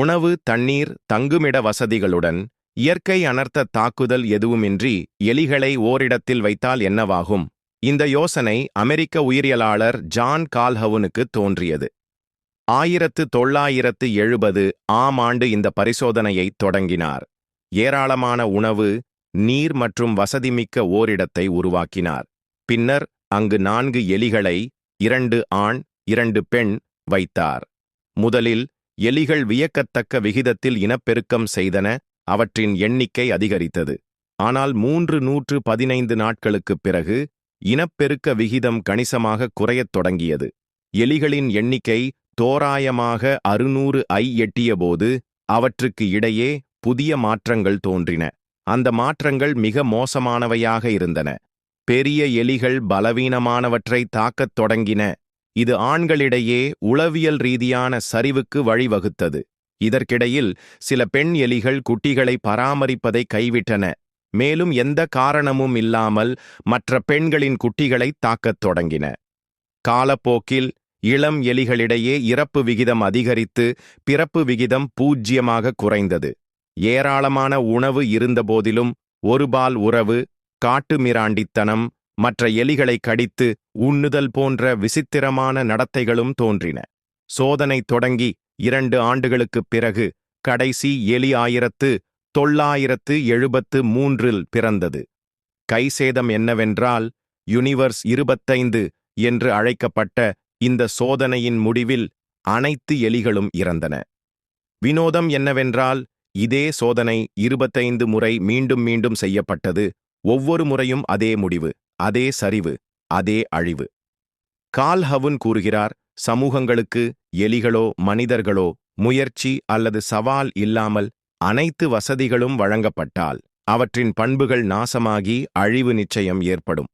உணவு தண்ணீர் தங்குமிட வசதிகளுடன் இயற்கை அனர்த்த தாக்குதல் எதுவுமின்றி எலிகளை ஓரிடத்தில் வைத்தால் என்னவாகும்? இந்த யோசனை அமெரிக்க உயிரியலாளர் ஜான் கால்ஹவுனுக்கு தோன்றியது. ஆயிரத்து தொள்ளாயிரத்து எழுபது ஆம் ஆண்டு இந்த பரிசோதனையை தொடங்கினார். ஏராளமான உணவு நீர் மற்றும் வசதிமிக்க ஓரிடத்தை உருவாக்கினார். பின்னர் அங்கு நான்கு எலிகளை இரண்டு ஆண் இரண்டு பெண் வைத்தார். முதலில் எலிகள் வியக்கத்தக்க விகிதத்தில் இனப்பெருக்கம் செய்தன அவற்றின் எண்ணிக்கை அதிகரித்தது. ஆனால் மூன்று நூற்று பதினைந்து நாட்களுக்குப் பிறகு இனப்பெருக்க விகிதம் கணிசமாக குறையத் தொடங்கியது. எலிகளின் எண்ணிக்கை தோராயமாக அறுநூறு ஐ எட்டியபோது அவற்றுக்கு இடையே புதிய மாற்றங்கள் தோன்றின. அந்த மாற்றங்கள் மிக மோசமானவையாக இருந்தன. பெரிய எலிகள் பலவீனமானவற்றை தாக்கத் தொடங்கின. இது ஆண்களிடையே உளவியல் ரீதியான சரிவுக்கு வழிவகுத்தது. இதற்கிடையில் சில பெண் எலிகள் குட்டிகளை பராமரிப்பதை கைவிட்டன. மேலும் எந்த காரணமும் இல்லாமல் மற்ற பெண்களின் குட்டிகளை தாக்கத் தொடங்கின. காலப்போக்கில் இளம் எலிகளிடையே இறப்பு விகிதம் அதிகரித்து பிறப்பு விகிதம் பூஜ்யமாக குறைந்தது. ஏராளமான உணவு இருந்தபோதிலும் ஒருபால் உறவு காட்டுமிராண்டித்தனம் மற்ற எலிகளை கடித்து உண்ணுதல் போன்ற விசித்திரமான நடத்தைகளும் தோன்றின. சோதனை தொடங்கி இரண்டு ஆண்டுகளுக்குப் பிறகு கடைசி எலி ஆயிரத்து தொள்ளாயிரத்து எழுபத்து மூன்றில் பிறந்தது. கைசேதம் என்னவென்றால் யுனிவர்ஸ் இருபத்தைந்து என்று அழைக்கப்பட்ட இந்த சோதனையின் முடிவில் அனைத்து எலிகளும் இறந்தன. வினோதம் என்னவென்றால் இதே சோதனை இருபத்தைந்து முறை மீண்டும் மீண்டும் செய்யப்பட்டது. ஒவ்வொரு முறையும் அதே முடிவு அதே சரிவு. அதே அழிவு. கால்ஹவுன் கூறுகிறார் சமூகங்களுக்கு எலிகளோ மனிதர்களோ முயற்சி அல்லது சவால் இல்லாமல் அனைத்து வசதிகளும் வழங்கப்பட்டால் அவற்றின் பண்புகள் நாசமாகி அழிவு நிச்சயம் ஏற்படும்.